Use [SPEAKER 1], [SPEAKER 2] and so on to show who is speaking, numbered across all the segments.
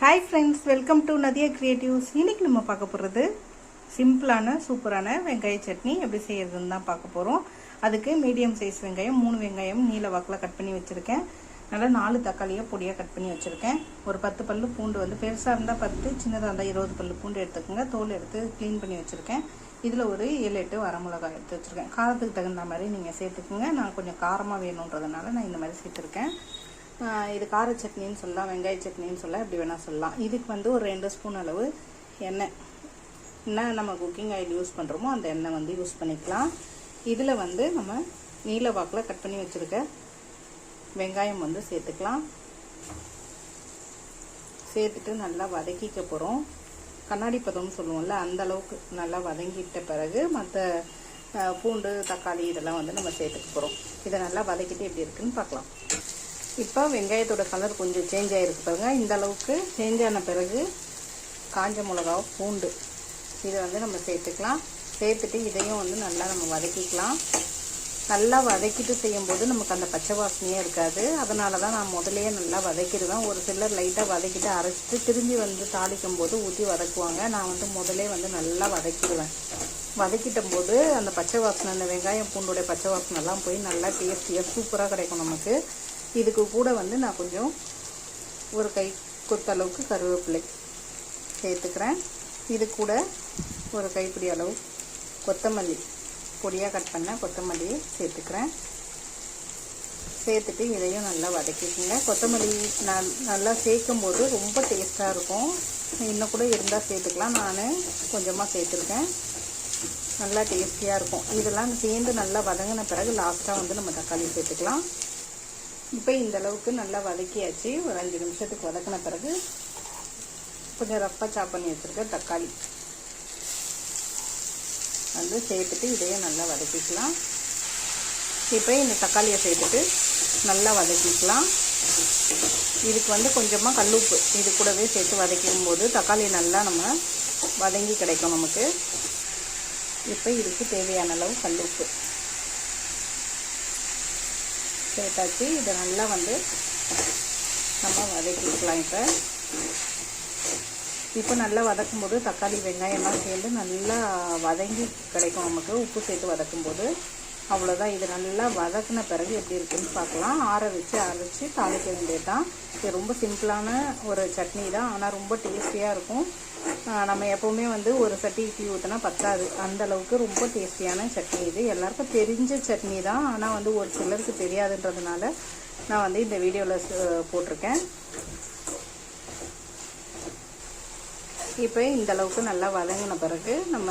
[SPEAKER 1] Hi friends welcome to Nadiya creatives இன்றைக்கி நம்ம பார்க்க போகிறது சிம்பிளான சூப்பரான வெங்காய சட்னி. எப்படி செய்கிறதுன்னு தான் பார்க்க போகிறோம் அதுக்கு மீடியம் சைஸ் வெங்காயம் மூணு வெங்காயம் நீல வாக்கில் கட் பண்ணி வச்சுருக்கேன். நல்லா நாலு தக்காளியை பொடியாக கட் பண்ணி வச்சுருக்கேன். ஒரு பத்து பல்லு பூண்டு வந்து பெருசாக இருந்தால் பத்து சின்னதாக இருந்தால் இருபது பல்லு பூண்டு எடுத்துக்கோங்க. தோல் எடுத்து க்ளீன் பண்ணி வச்சுருக்கேன். இதில் ஒரு ஏழு எட்டு வரமிளகாய் எடுத்து வச்சுருக்கேன். காரத்துக்கு தகுந்த மாதிரி நீங்கள் சேர்த்துக்குங்க. நான் கொஞ்சம் காரமாக வேணுன்றதுனால நான் இந்த மாதிரி சேர்த்துருக்கேன். இது கார சட்னின்னு சொல்லலாம் வெங்காய சட்னின்னு சொல்லலாம் இப்படி வேணால் சொல்லலாம். இதுக்கு வந்து ஒரு ரெண்டு ஸ்பூன் அளவு எண்ணெய். என்ன நம்ம குக்கிங் ஆயில் யூஸ் பண்ணுறோமோ அந்த எண்ணெய் வந்து யூஸ் பண்ணிக்கலாம். இதில் வந்து நம்ம நீல வாக்கில் கட் பண்ணி வச்சுருக்க வெங்காயம் வந்து சேர்த்துக்கலாம். சேர்த்துட்டு நல்லா வதக்கிக்க போகிறோம் கண்ணாடி பதம்னு சொல்லுவோம்ல அந்த அளவுக்கு நல்லா வதங்கிட்ட பிறகு மற்ற பூண்டு தக்காளி இதெல்லாம் வந்து நம்ம சேர்த்துக்க போகிறோம் இதை நல்லா வதக்கிட்டு எப்படி இருக்குன்னு பார்க்கலாம். இப்போ வெங்காயத்தோட கலர் கொஞ்சம் சேஞ்ச் ஆகிருக்கு பாருங்கள் இந்த அளவுக்கு சேஞ்ச் ஆன பிறகு காஞ்ச மிளகா பூண்டு. இதை வந்து நம்ம சேர்த்துக்கலாம். சேர்த்துட்டு இதையும் வந்து நல்லா நம்ம வதக்கிக்கலாம். நல்லா வதக்கிட்டு செய்யும்போது நமக்கு அந்த பச்சை வாசனையே இருக்காது. அதனால தான் நான் முதலையே நல்லா வதக்கிடுவேன். ஒரு சிலர் லைட்டாக வதக்கிட்டு அரைச்சிட்டு திரும்பி வந்து தாளிக்கும் போது ஊற்றி வதக்குவாங்க. நான் வந்து முதலே வந்து நல்லா வதக்கிடுவேன். வதக்கிட்ட போது அந்த பச்சை வாசனை அந்த வெங்காயம் பூண்டுடைய பச்சை வாசனைலாம் போய் நல்லா டேஸ்டியாக சூப்பராக கிடைக்கும் நமக்கு. இதுக்கு கூட வந்து நான் கொஞ்சம் ஒரு கை கொத்தளவுக்கு கருவேப்பிலை சேர்த்துக்கிறேன். இது கூட ஒரு கைப்பிடி அளவு கொத்தமல்லி பொடியாக கட் பண்ண கொத்தமல்லியை சேர்த்துக்கிறேன். சேர்த்துட்டு இதையும் நல்லா வதக்கிக்கோங்க. கொத்தமல்லி நான் நல்லா சேர்க்கும் போது ரொம்ப டேஸ்ட்டாக இருக்கும். இன்னும் கூட இருந்தால் சேர்த்துக்கலாம். நான் கொஞ்சமாக சேர்த்துருக்கேன். நல்லா டேஸ்டியாக இருக்கும். இதெல்லாம் சேர்ந்து நல்லா வதங்கின பிறகு லாஸ்ட்டாக வந்து நம்ம தக்காளி சேர்த்துக்கலாம். இப்போ இந்த அளவுக்கு நல்லா வதக்கியாச்சு. ஒரு அஞ்சு நிமிஷத்துக்கு வதக்கின பிறகு கொஞ்சம் ரஃப்பாக சாப் பண்ணி வச்சுருக்க தக்காளி. வந்து சேர்த்துட்டு இதையும் நல்லா வதக்கிக்கலாம். இப்போ இந்த தக்காளியை சேர்த்துட்டு நல்லா வதக்கிக்கலாம். இதுக்கு வந்து கொஞ்சமாக கல்லுப்பு. இது கூடவே சேர்த்து வதக்கும் போது தக்காளி நல்லா நம்ம வதங்கி கிடைக்கும் நமக்கு. இப்போ இதுக்கு தேவையான அளவு கல்லுப்பு. சேர்த்தாச்சு இதை நல்லா வந்து நம்ம வதக்கிக்கலாம் இப்போ. இப்போ நல்லா வதக்கும் போது தக்காளி வெங்காயம்லாம் சேர்ந்து நல்லா வதங்கி கிடைக்கும் நமக்கு. உப்பு சேர்த்து வதக்கும்போது. அவ்வளோதான் இது நல்லா வதக்கின பிறகு எப்படி இருக்குன்னு பார்க்கலாம். ஆற வச்சு அரைச்சி தாளிக்க வேண்டியது தான் இது ரொம்ப சிம்பிளான ஒரு சட்னி தான். ஆனால் ரொம்ப டேஸ்டியாக இருக்கும். நம்ம எப்போவுமே வந்து ஒரு சட்டி இட்லி ஊற்றினா பத்தாது. அந்த அளவுக்கு ரொம்ப டேஸ்டியான சட்னி இது. எல்லாருக்கும் தெரிஞ்ச சட்னி தான். ஆனால் வந்து ஒரு சிலருக்கு தெரியாதுன்றதுனால நான் வந்து இந்த வீடியோவில் போட்டிருக்கேன். இப்போ இந்த அளவுக்கு நல்லா வதங்கின பிறகு நம்ம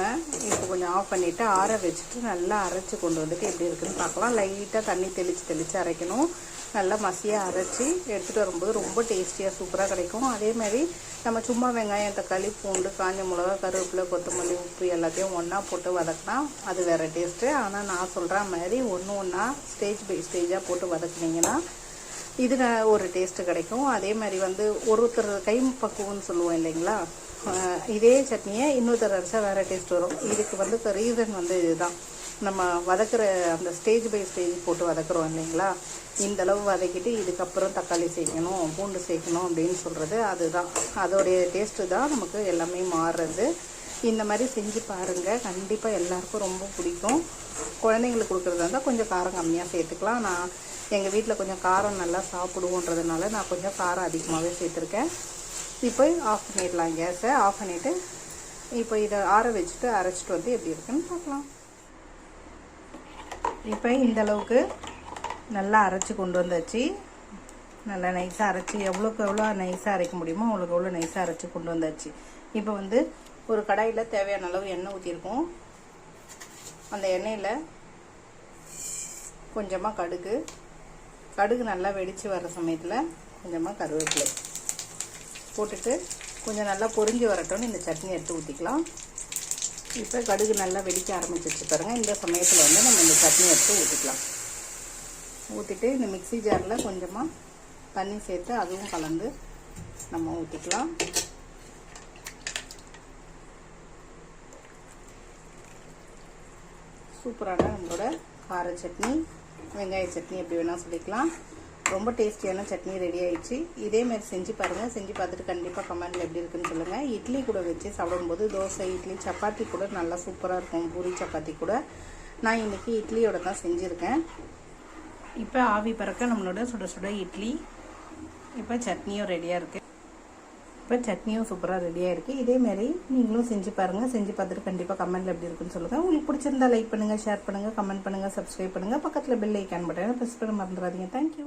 [SPEAKER 1] இப்போ கொஞ்சம் ஆஃப் பண்ணிவிட்டு ஆற வச்சுட்டு நல்லா அரைச்சி கொண்டு வந்துட்டு எப்படி இருக்குதுன்னு பார்க்கலாம். லைட்டாக தண்ணி தெளித்து தெளித்து அரைக்கணும். நல்லா மசியாக அரைச்சி எடுத்துகிட்டு வரும்போது ரொம்ப டேஸ்டியாக சூப்பராக கிடைக்கும். அதேமாரி நம்ம சும்மா வெங்காயம் தக்காளி பூண்டு காஞ்ச மிளகா கருவேப்பிலை கொத்தமல்லி உப்பு எல்லாத்தையும் ஒன்றா போட்டு வதக்கினா அது வேறு டேஸ்ட்டு ஆனால் நான் சொல்கிற மாதிரி ஒன்று ஒன்றா ஸ்டேஜ் பை ஸ்டேஜாக போட்டு வதக்குனீங்கன்னா இது ஒரு டேஸ்ட்டு கிடைக்கும். அதே மாதிரி வந்து ஒருத்தர் கை பக்குவம்னு சொல்லுவோம் இல்லைங்களா? இதே சட்னியை இன்னொருத்தர் அரைச்சா வேறு டேஸ்ட் வரும். இதுக்கு வந்து இப்போ ரீசன் வந்து இதுதான். நம்ம வதக்குற அந்த ஸ்டேஜ் பை ஸ்டேஜ் போட்டு வதக்குறோம் இல்லைங்களா? இந்த அளவு வதக்கிட்டு இதுக்கப்புறம் தக்காளி சேர்க்கணும் பூண்டு சேர்க்கணும் அப்படின்னு சொல்கிறது அதுதான். அதோடைய டேஸ்ட்டு தான் நமக்கு எல்லாமே மாறுறது. இந்த மாதிரி செஞ்சு பாருங்கள் கண்டிப்பாக எல்லாருக்கும் ரொம்ப பிடிக்கும். குழந்தைங்களுக்கு கொடுக்குறதா இருந்தால் கொஞ்சம் காரம் கம்மியாக சேர்த்துக்கலாம். நான் எங்கள் வீட்டில் கொஞ்சம் காரம் நல்லா சாப்பிடுவோன்றதுனால நான் கொஞ்சம் காரம் அதிகமாகவே சேர்த்துருக்கேன். இப்போ ஆஃப் பண்ணிடலாம் கேஸை ஆஃப் பண்ணிவிட்டு இப்போ இதை ஆற வச்சுட்டு அரைச்சிட்டு வந்து எப்படி இருக்குன்னு பார்க்கலாம். இப்போ இந்த அளவுக்கு நல்லா அரைச்சி கொண்டு வந்தாச்சு. நல்லா நைஸாக அரைச்சி. எவ்வளோக்கு எவ்வளோ நைஸாக அரைக்க முடியுமோ அவ்வளோக்கு எவ்வளோ நைஸாக அரைச்சி கொண்டு வந்தாச்சு. இப்போ வந்து ஒரு கடாயில் தேவையான அளவு எண்ணெய் ஊற்றிருக்கோம் அந்த எண்ணெயில் கொஞ்சமாக கடுகு. கடுகு நல்லா வெடித்து வர சமயத்தில் கொஞ்சமாக கருவேப்பிலை போட்டுட்டு கொஞ்சம் நல்லா பொறிஞ்சு வரட்டோன்னு இந்த சட்னி எடுத்து ஊற்றிக்கலாம் இப்போ கடுகு நல்லா வெடிக்க ஆரம்பிச்சிச்சு பாருங்கள் இந்த சமயத்தில் வந்து நம்ம இந்த சட்னி எடுத்து ஊற்றிக்கலாம் ஊற்றிட்டு இந்த மிக்சி ஜாரில் கொஞ்சமாக தண்ணி சேர்த்து அதுவும் கலந்து நம்ம ஊற்றிக்கலாம் சூப்பரான நம்மளோட கார சட்னி வெங்காய சட்னி எப்படி வேணால் சொல்லிக்கலாம். ரொம்ப டேஸ்டியான சட்னி ரெடி ஆயிடுச்சு. இதேமாரி செஞ்சு பாருங்கள் செஞ்சு பார்த்துட்டு கண்டிப்பாக கமெண்டில் எப்படி இருக்குன்னு சொல்லுங்கள் இட்லி கூட வச்சு சாப்பிடும்போது தோசை இட்லி சப்பாத்தி கூட நல்லா சூப்பராக இருக்கும். பூரி சப்பாத்தி கூட. நான் இன்றைக்கி இட்லியோட தான் செஞ்சுருக்கேன். இப்போ ஆவி பறக்க நம்மளோட சுட சுட இட்லி இப்போ சட்னியும் ரெடியாக இருக்குது இப்போ சட்னியும் சூப்பராக ரெடியாக இருக்குது இதேமாரி நீங்களும் செஞ்சு பாருங்கள் செஞ்சு பார்த்துட்டு கண்டிப்பாக கமெண்ட்டில் எப்படி இருக்குன்னு சொல்லுங்கள் உங்களுக்கு பிடிச்சிருந்தா லைக் பண்ணுங்கள் ஷேர் பண்ணுங்கள் கமெண்ட் பண்ணுங்கள் சப்ஸ்கிரைப் பண்ணுங்கள் பக்கத்தில் பெல் ஐக்கான் பட்டனை ப்ரெஸ் பண்ண மறந்துடாதீங்க. தேங்க்யூ